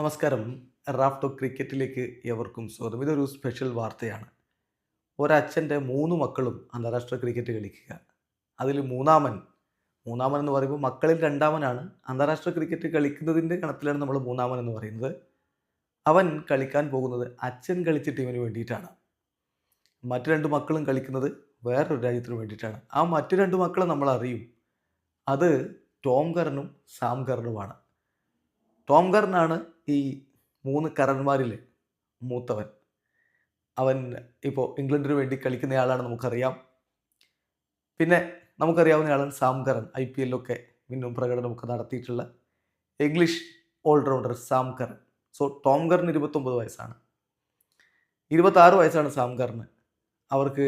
നമസ്കാരം. റാഫ്റ്റോ ക്രിക്കറ്റിലേക്ക് എവർക്കും സ്വാഗതം. ഇതൊരു സ്പെഷ്യൽ വാർത്തയാണ്. ഒരച്ഛന്റെ മൂന്ന് മക്കളും അന്താരാഷ്ട്ര ക്രിക്കറ്റ് കളിക്കുക. അതിൽ മൂന്നാമൻ മൂന്നാമൻ എന്ന് പറയുമ്പോൾ മക്കളിൽ രണ്ടാമനാണ്. അന്താരാഷ്ട്ര ക്രിക്കറ്റ് കളിക്കുന്നതിന്റെ കണത്തിലാണ് നമ്മൾ മൂന്നാമൻ എന്ന് പറയുന്നത്. അവൻ കളിക്കാൻ പോകുന്നത് അച്ഛൻ കളിച്ച ടീമിന് വേണ്ടിയിട്ടാണ്. മറ്റു രണ്ട് മക്കളും കളിക്കുന്നത് വേറൊരു രാജ്യത്തിന് വേണ്ടിയിട്ടാണ്. ആ മറ്റു രണ്ട് മക്കളെ നമ്മൾ അറിയും. അത് ടോം കർണും സാം കർണുമാണ്. ടോം കറനാണ് ഈ മൂന്ന് കരന്മാരിൽ മൂത്തവൻ. അവൻ ഇപ്പോൾ ഇംഗ്ലണ്ടിന് വേണ്ടി കളിക്കുന്നയാളാണ് നമുക്കറിയാം. പിന്നെ നമുക്കറിയാവുന്നയാളാണ് സാം കറൻ ഐ പി എല്ലൊക്കെ മിന്നും പ്രകടനമൊക്കെ നടത്തിയിട്ടുള്ള English all rounder Sam Curran so Tom കറിന് ഇരുപത്തൊമ്പത് വയസ്സാണ്. ഇരുപത്താറ് വയസ്സാണ് സാം കറിന് അവർക്ക്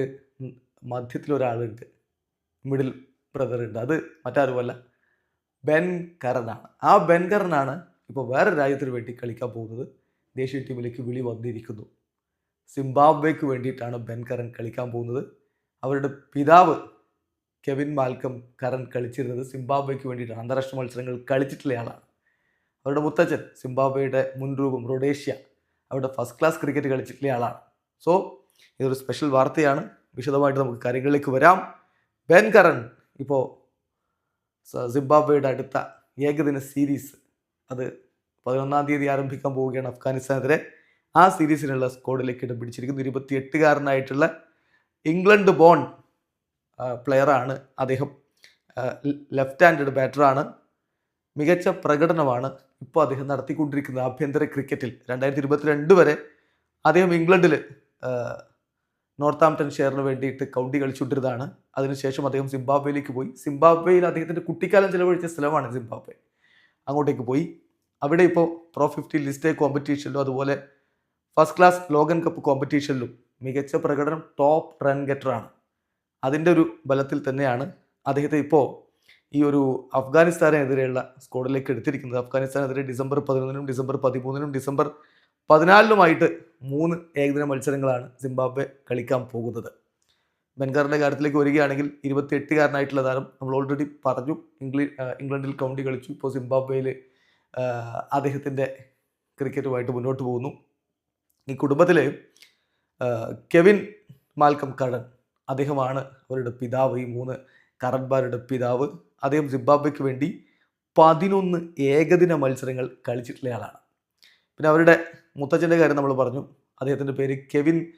മധ്യത്തിലൊരാളുണ്ട് മിഡിൽ ബ്രദറുണ്ട് അത് മറ്റാരുമല്ല ബെൻ കറനാണ് ആ ബെൻ കറനാണ് ഇപ്പോൾ വേറെ രാജ്യത്തിന് വേണ്ടി കളിക്കാൻ പോകുന്നത് ദേശീയ ടീമിലേക്ക് വിളി വന്നിരിക്കുന്നു. സിംബാബ്വേക്ക് വേണ്ടിയിട്ടാണ് ബെൻ കറൻ കളിക്കാൻ പോകുന്നത്. അവരുടെ പിതാവ് കെവിൻ മാൽക്കം കറൻ കളിച്ചിരുന്നത് സിംബാബ്വേക്ക് വേണ്ടിയിട്ടാണ്. അന്താരാഷ്ട്ര മത്സരങ്ങൾ കളിച്ചിട്ടുള്ള ആളാണ് അവരുടെ മുത്തച്ഛൻ സിംബാബ്വേയുടെ മുൻരൂപം റൊഡേഷ്യ അവരുടെ ഫസ്റ്റ് ക്ലാസ് ക്രിക്കറ്റ് കളിച്ചിട്ടുള്ള ആളാണ് സോ ഇതൊരു സ്പെഷ്യൽ വാർത്തയാണ്. വിശദമായിട്ട് നമുക്ക് കാര്യങ്ങളിലേക്ക് വരാം. ബെൻ കറൻ ഇപ്പോൾ സിംബാബ്വേയുടെ അടുത്ത ഏകദിന സീരീസ് അത് പതിനൊന്നാം തീയതി ആരംഭിക്കാൻ പോവുകയാണ് അഫ്ഗാനിസ്ഥാനെതിരെ. ആ സീരീസിനുള്ള സ്കോഡിലേക്ക് ഇടം പിടിച്ചിരിക്കുന്നു. ഇരുപത്തി എട്ടുകാരനായിട്ടുള്ള ഇംഗ്ലണ്ട് ബോൺ പ്ലെയറാണ് അദ്ദേഹം. ലെഫ്റ്റ് ഹാൻഡഡ് ബാറ്ററാണ്. മികച്ച പ്രകടനമാണ് ഇപ്പോൾ അദ്ദേഹം നടത്തിക്കൊണ്ടിരിക്കുന്നത് ആഭ്യന്തര ക്രിക്കറ്റിൽ. രണ്ടായിരത്തി ഇരുപത്തിരണ്ട് വരെ അദ്ദേഹം ഇംഗ്ലണ്ടിൽ നോർത്ത് ആംപ്ടൺ ഷെയറിന് വേണ്ടിയിട്ട് കൗണ്ടി കളിച്ചുകൊണ്ടിരുന്നതാണ്. അതിനുശേഷം അദ്ദേഹം സിംബാബ്വേയിലേക്ക് പോയി. സിംബാബ്വേയിൽ അദ്ദേഹത്തിന്റെ കുട്ടിക്കാലം ചിലവഴിച്ച സ്ഥലമാണ് സിംബാബ്വെ. അങ്ങോട്ടേക്ക് പോയി. അവിടെ ഇപ്പോൾ പ്രോ ഫിഫ്റ്റി ലിസ്റ്റ് കോമ്പറ്റീഷനിലും അതുപോലെ ഫസ്റ്റ് ക്ലാസ് ലോകൻ കപ്പ് കോമ്പറ്റീഷനിലും മികച്ച പ്രകടനം ടോപ്പ് റൺ ഗെറ്ററാണ് അതിന്റെ ഒരു ബലത്തിൽ തന്നെയാണ് അദ്ദേഹത്തെ ഇപ്പോൾ ഈ ഒരു അഫ്ഗാനിസ്ഥാനെതിരെയുള്ള സ്കോഡിലേക്ക് എടുത്തിരിക്കുന്നത്. അഫ്ഗാനിസ്ഥാനെതിരെ ഡിസംബർ പതിനൊന്നിനും ഡിസംബർ പതിമൂന്നിനും ഡിസംബർ പതിനാലിനുമായിട്ട് മൂന്ന് ഏകദിന മത്സരങ്ങളാണ് സിംബാബ്വെ കളിക്കാൻ പോകുന്നത്. ബെൻകാറിന്റെ കാര്യത്തിലേക്ക് വരികയാണെങ്കിൽ ഇരുപത്തി എട്ടുകാരനായിട്ടുള്ള താരം നമ്മൾ ഓൾറെഡി പറഞ്ഞു. ഇംഗ്ലീ ഇംഗ്ലണ്ടിൽ കൗണ്ടി കളിച്ചു. ഇപ്പോൾ സിംബാബ്വേയിൽ അദ്ദേഹത്തിന്റെ ക്രിക്കറ്റുമായിട്ട് മുന്നോട്ട് പോകുന്നു. ഈ കുടുംബത്തിലെ കെവിൻ മാൽക്കം കടൻ അദ്ദേഹമാണ് അവരുടെ പിതാവ്. ഈ മൂന്ന് കറൻമാരുടെ പിതാവ്. അദ്ദേഹം സിംബാബ്വയ്ക്ക് വേണ്ടി പതിനൊന്ന് ഏകദിന മത്സരങ്ങൾ കളിച്ചിട്ടുള്ള ആളാണ്. പിന്നെ അവരുടെ മുത്തച്ഛന്റെ കാര്യം നമ്മൾ പറഞ്ഞു. അദ്ദേഹത്തിന്റെ പേര് കെവിൻ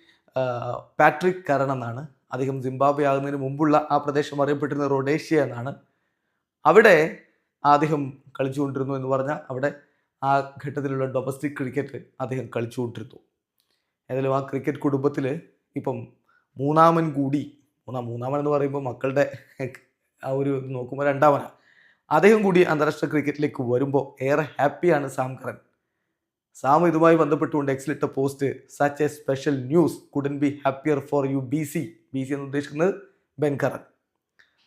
പാട്രിക് കരൺ എന്നാണ്. അദ്ദേഹം സിംബാബ്വെ ആകുന്നതിന് മുമ്പുള്ള ആ പ്രദേശം അറിയപ്പെട്ടിരുന്നത് റൊഡേഷ്യ എന്നാണ്. അവിടെ അദ്ദേഹം കളിച്ചുകൊണ്ടിരുന്നു എന്ന് പറഞ്ഞാൽ അവിടെ ആ ഘട്ടത്തിലുള്ള ഡൊമസ്റ്റിക് ക്രിക്കറ്റ് അദ്ദേഹം കളിച്ചുകൊണ്ടിരുന്നു. ഏതായാലും ആ ക്രിക്കറ്റ് കുടുംബത്തിൽ ഇപ്പം മൂന്നാമൻ കൂടി മൂന്നാം മൂന്നാമൻ എന്ന് പറയുമ്പോൾ മക്കളുടെ ആ ഒരു നോക്കുമ്പോൾ രണ്ടാമനാണ് അദ്ദേഹം കൂടി അന്താരാഷ്ട്ര ക്രിക്കറ്റിലേക്ക് വരുമ്പോൾ ഏറെ ഹാപ്പിയാണ് സാം കറൻ സാം ഇതുമായി ബന്ധപ്പെട്ടുകൊണ്ട് എക്സിലിട്ട post such a special news couldn't be happier for you B C B C എന്ന് ഉദ്ദേശിക്കുന്നത് Ben Curran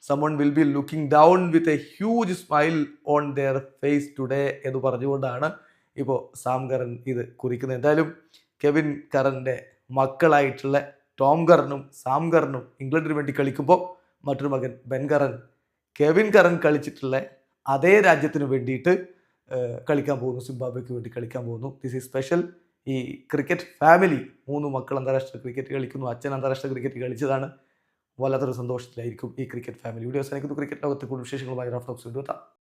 someone will be looking down with a huge smile on their face today എന്ന് പറഞ്ഞുകൊണ്ടാണ് ഇപ്പോൾ Sam Curran ഇത് കുറിക്കുന്നത്. എന്തായാലും Kevin കറന്റെ മക്കളായിട്ടുള്ള ടോം കറനും സാം കറനും ഇംഗ്ലണ്ടിന് വേണ്ടി കളിക്കുമ്പോൾ മറ്റൊരു മകൻ ബെൻ കറൻ കെവിൻ കറൻ കളിച്ചിട്ടുള്ള അതേ രാജ്യത്തിന് വേണ്ടിയിട്ട് കളിക്കാൻ പോകുന്നു. സിംബാബ്വയ്ക്ക് വേണ്ടി കളിക്കാൻ പോകുന്നു. ദിസ് ഈസ് സ്പെഷ്യൽ ഈ ക്രിക്കറ്റ് ഫാമിലി മൂന്ന് മക്കൾ അന്താരാഷ്ട്ര ക്രിക്കറ്റ് കളിക്കുന്നു അച്ഛൻ അന്താരാഷ്ട്ര ക്രിക്കറ്റ് കളിച്ചതാണ്. വല്ലാത്തൊരു സന്തോഷത്തിലായിരിക്കും ഈ ക്രിക്കറ്റ് ഫാമിലി. വീഡിയോ അവസാനിക്കുന്നു. ക്രിക്കറ്റ് ലോകത്തെ കൂടുതൽ വിശേഷങ്ങളുമായി റഫ്ലോക്സ് എത്താം.